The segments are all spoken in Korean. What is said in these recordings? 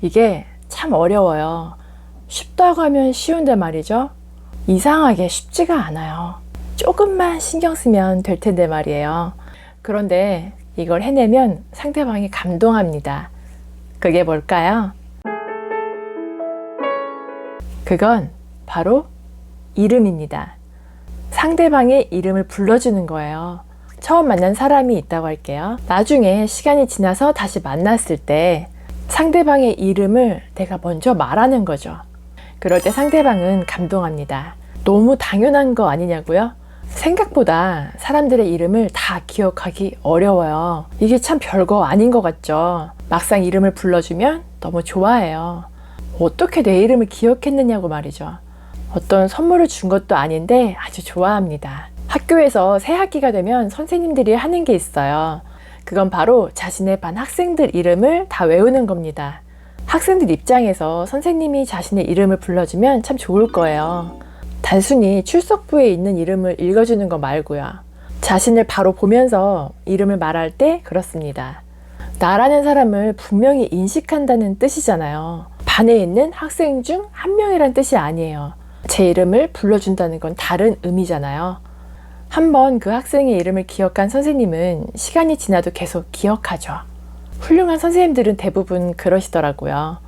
이게 참 어려워요. 쉽다고 하면 쉬운데 말이죠. 이상하게 쉽지가 않아요. 조금만 신경 쓰면 될 텐데 말이에요. 그런데 이걸 해내면 상대방이 감동합니다. 그게 뭘까요? 그건 바로 이름입니다. 상대방의 이름을 불러주는 거예요. 처음 만난 사람이 있다고 할게요. 나중에 시간이 지나서 다시 만났을 때 상대방의 이름을 내가 먼저 말하는 거죠. 그럴 때 상대방은 감동합니다. 너무 당연한 거 아니냐고요? 생각보다 사람들의 이름을 다 기억하기 어려워요. 이게 참 별거 아닌 것 같죠? 막상 이름을 불러주면 너무 좋아해요. 어떻게 내 이름을 기억했느냐고 말이죠. 어떤 선물을 준 것도 아닌데 아주 좋아합니다. 학교에서 새 학기가 되면 선생님들이 하는 게 있어요. 그건 바로 자신의 반 학생들 이름을 다 외우는 겁니다. 학생들 입장에서 선생님이 자신의 이름을 불러주면 참 좋을 거예요. 단순히 출석부에 있는 이름을 읽어주는 거 말고요. 자신을 바로 보면서 이름을 말할 때 그렇습니다. 나라는 사람을 분명히 인식한다는 뜻이잖아요. 반에 있는 학생 중 한 명이란 뜻이 아니에요. 제 이름을 불러준다는 건 다른 의미잖아요. 한 번 그 학생의 이름을 기억한 선생님은 시간이 지나도 계속 기억하죠. 훌륭한 선생님들은 대부분 그러시더라고요.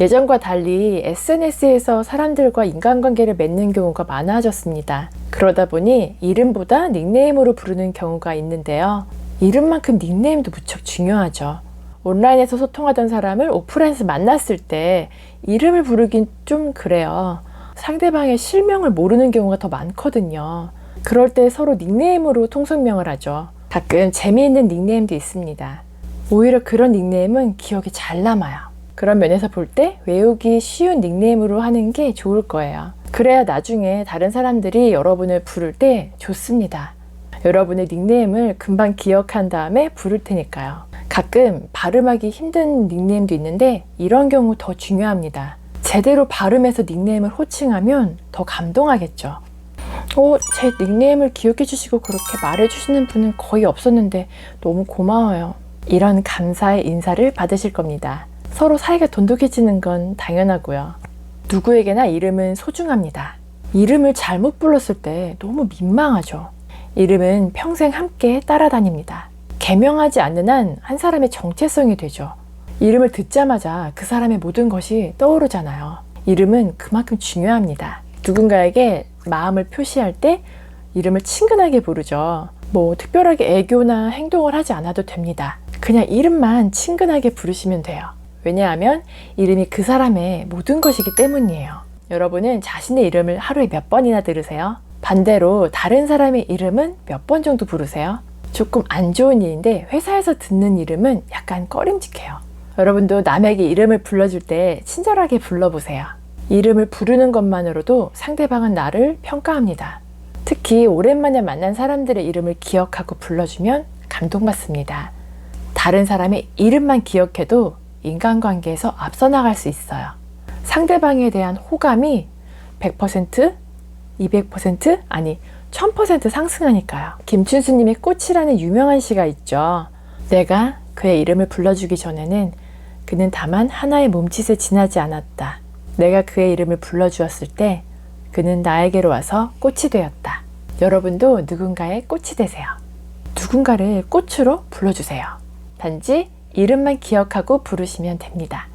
예전과 달리 SNS에서 사람들과 인간관계를 맺는 경우가 많아졌습니다. 그러다 보니 이름보다 닉네임으로 부르는 경우가 있는데요. 이름만큼 닉네임도 무척 중요하죠. 온라인에서 소통하던 사람을 오프라인에서 만났을 때 이름을 부르긴 좀 그래요. 상대방의 실명을 모르는 경우가 더 많거든요. 그럴 때 서로 닉네임으로 통성명을 하죠. 가끔 재미있는 닉네임도 있습니다. 오히려 그런 닉네임은 기억이 잘 남아요. 그런 면에서 볼 때 외우기 쉬운 닉네임으로 하는 게 좋을 거예요. 그래야 나중에 다른 사람들이 여러분을 부를 때 좋습니다. 여러분의 닉네임을 금방 기억한 다음에 부를 테니까요. 가끔 발음하기 힘든 닉네임도 있는데 이런 경우 더 중요합니다. 제대로 발음해서 닉네임을 호칭하면 더 감동하겠죠. 어, 제 닉네임을 기억해 주시고 그렇게 말해 주시는 분은 거의 없었는데 너무 고마워요. 이런 감사의 인사를 받으실 겁니다. 서로 사이가 돈독해지는 건 당연하고요. 누구에게나 이름은 소중합니다. 이름을 잘못 불렀을 때 너무 민망하죠. 이름은 평생 함께 따라다닙니다. 개명하지 않는 한 한 사람의 정체성이 되죠. 이름을 듣자마자 그 사람의 모든 것이 떠오르잖아요. 이름은 그만큼 중요합니다. 누군가에게 마음을 표시할 때 이름을 친근하게 부르죠. 뭐 특별하게 애교나 행동을 하지 않아도 됩니다. 그냥 이름만 친근하게 부르시면 돼요. 왜냐하면 이름이 그 사람의 모든 것이기 때문이에요. 여러분은 자신의 이름을 하루에 몇 번이나 들으세요? 반대로 다른 사람의 이름은 몇 번 정도 부르세요? 조금 안 좋은 일인데 회사에서 듣는 이름은 약간 꺼림직해요. 여러분도 남에게 이름을 불러줄 때 친절하게 불러보세요. 이름을 부르는 것만으로도 상대방은 나를 평가합니다. 특히 오랜만에 만난 사람들의 이름을 기억하고 불러주면 감동받습니다. 다른 사람의 이름만 기억해도 인간관계에서 앞서 나갈 수 있어요. 상대방에 대한 호감이 100%, 200% 아니 1000% 상승하니까요. 김춘수님의 꽃이라는 유명한 시가 있죠. 내가 그의 이름을 불러주기 전에는 그는 다만 하나의 몸짓에 지나지 않았다. 내가 그의 이름을 불러주었을 때 그는 나에게로 와서 꽃이 되었다. 여러분도 누군가의 꽃이 되세요. 누군가를 꽃으로 불러주세요. 단지 이름만 기억하고 부르시면 됩니다.